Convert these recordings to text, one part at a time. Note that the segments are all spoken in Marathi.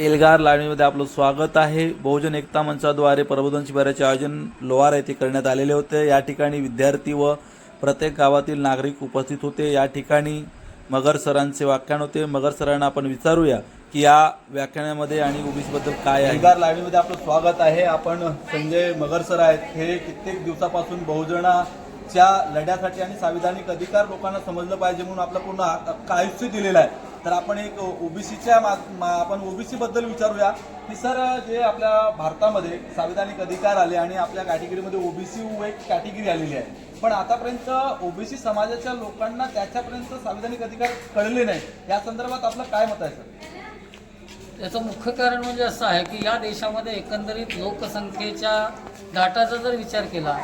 एल्गार लावणीमध्ये आपलं स्वागत आहे. बहुजन एकता मंचाद्वारे प्रबोधन शिबिराचे आयोजन लोहार येथे करण्यात आलेले होते. या ठिकाणी विद्यार्थी व प्रत्येक गावातील नागरिक उपस्थित होते. या ठिकाणी मगर सरांचे व्याख्यान होते. मगर सरांना आपण विचारूया की या व्याख्यानामध्ये आणि ओबीसीबद्दल काय आहे? एल्गार लाईव्हमध्ये आपलं स्वागत आहे. आपण संजय मगर सर आहेत. हे कित्येक दिवसापासून बहुजनाच्या लढ्यासाठी आणि संविधानिक अधिकार लोकांना समजलं पाहिजे म्हणून आपलं पूर्ण आ- आयुष्य दिलेलं आहे. तर आपण एक ओबीसीच्या आपण ओबीसी बद्दल विचारूया. की सर जे आपल्या भारतामध्ये संविधानिक अधिकार आले आणि आपल्या कॅटेगरीमध्ये ओबीसी एक कॅटेगरी आलेली आहे. पण आतापर्यंत ओबीसी समाजाच्या लोकांना त्याच्यापर्यंत संविधानिक अधिकार कळले नाही. या संदर्भात आपलं काय मत आहे सर? याचं मुख्य कारण म्हणजे असं आहे की या देशामध्ये एकंदरीत लोकसंख्येच्या डाटाचा जर विचार केला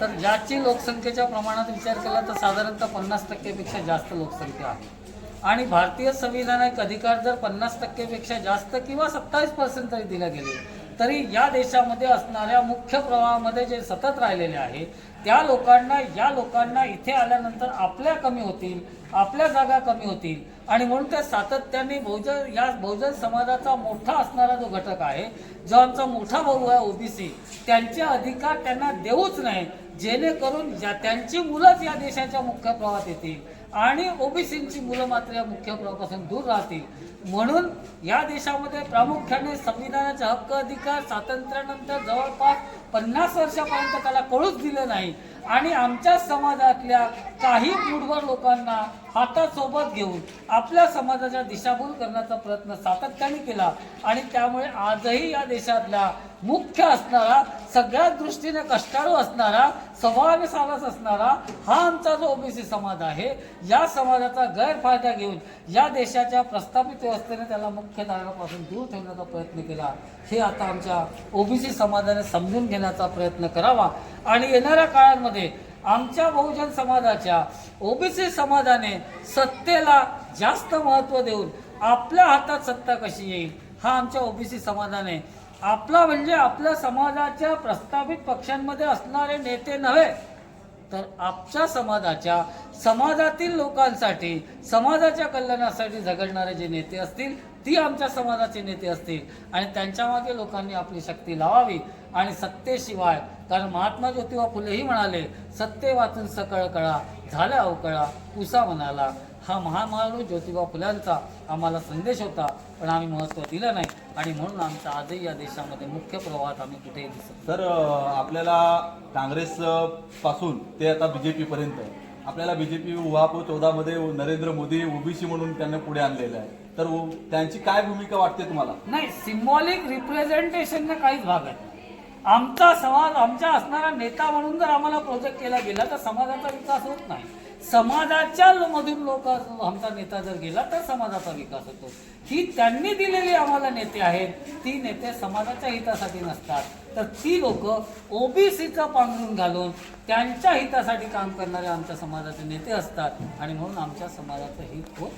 तर ज्याची लोकसंख्येच्या प्रमाणात विचार केला तर साधारणतः पन्नास टक्केपेक्षा जास्त लोकसंख्या आहे. आणि भारतीय संविधानिक अधिकार जर पन्नास टक्केपेक्षा जास्त किंवा सत्तावीस पर्सेंट जरी दिले गेले तरी या देशामध्ये असणाऱ्या मुख्य प्रवाहामध्ये जे सतत राहिलेले आहे त्या लोकांना या लोकांना इथे आल्यानंतर आपल्या कमी होतील आपल्या जागा कमी होतील. आणि म्हणून ते सातत्याने बहुजन या बहुजन समाजाचा मोठा असणारा जो घटक आहे जो आमचा मोठा भाऊ आहे ओबीसी त्यांचे अधिकार त्यांना देऊच नाही जेणेकरून ज्या त्यांची मुलंच या देशाच्या मुख्य प्रवाहात येतील. आणि ओबीसींची मुलं मात्र या मुख्य प्रवाहापासून दूर राहतील. म्हणून या देशामध्ये प्रामुख्याने संविधानाचे हक्क अधिकार स्वातंत्र्यानंतर जवळपास पन्नास वर्षापर्यंत त्याला कळूच दिलं नाही. आणि आमच्या समाजातल्या काही मूढवर लोकांना हातासोबत घेऊन आपल्या समाजाच्या दिशाभूल करण्याचा प्रयत्न सातत्याने केला. आणि त्यामुळे आजही या देशातला मुख्य असणारा सगळ्या दृष्टीने कष्टाळू असणारा स्वभावाने सारस असणारा हा आमचा जो ओबीसी समाज आहे या समाजाचा गैरफायदा घेऊन या देशाच्या प्रस्थापित व्यवस्थेने त्याला मुख्य धारापासून दूर ठेवण्याचा प्रयत्न केला हे आता आमच्या ओबीसी समाजाने समजून घेण्याचा प्रयत्न करावा. आणि येणाऱ्या काळांमध्ये आमच्या बहुजन समाजाच्या ओबीसी समाजाने सत्तेला जास्त महत्त्व देऊन आपल्या हातात सत्ता कशी येईल हा आमच्या ओबीसी समाजाने आपला म्हणजे आपल्या समाजाच्या प्रस्तावित पक्षांमध्ये असणारे नेते नव्हे तर आपच्या समाजाच्या समाजातील लोकांसाठी समाजाच्या कल्याणासाठी झगडणारे जे नेते असतील ती आमच्या समाजाचे नेते असतील. आणि त्यांच्यामागे लोकांनी आपली शक्ती लावावी आणि सत्तेशिवाय कारण महात्मा ज्योतिबा फुलेही म्हणाले सत्ते वाचून सकळ कळा झाल्या अवकळा उसा म्हणाला हा महामानव ज्योतिबा फुल्यांचा आम्हाला संदेश होता पण आम्ही महत्त्व दिलं नाही. आणि म्हणून आमचा आजही या देशामध्ये मुख्य प्रवाहात आम्ही कुठेही दिसत. सर अ, आपल्याला काँग्रेस पासून ते आता बीजेपी पर्यंत. आपल्याला बीजेपी उहापो चौदामध्ये नरेंद्र मोदी ओबीसी म्हणून त्यांना पुढे आणलेलं आहे. तर त्यांची काय भूमिका वाटते तुम्हाला? नाही सिम्बॉलिक रिप्रेझेंटेशनने काहीच भाग आहे. आमचा समाज आमच्या असणारा नेता म्हणून जर आम्हाला प्रोजेक्ट केला गेला तर समाजाचा विकास होत नाही. समाजाच्या मधून लोक आमचा नेता जर गेला तर समाजाचा विकास होतो. ही त्यांनी दिलेली आम्हाला नेते आहेत. ती नेते समाजाच्या हितासाठी नसतात. तर ती लोक ओबीसीचा पांघरून घालून त्यांच्या हितासाठी काम करणारे आमच्या समाजाचे नेते असतात. आणि म्हणून आमच्या समाजाचं हित होत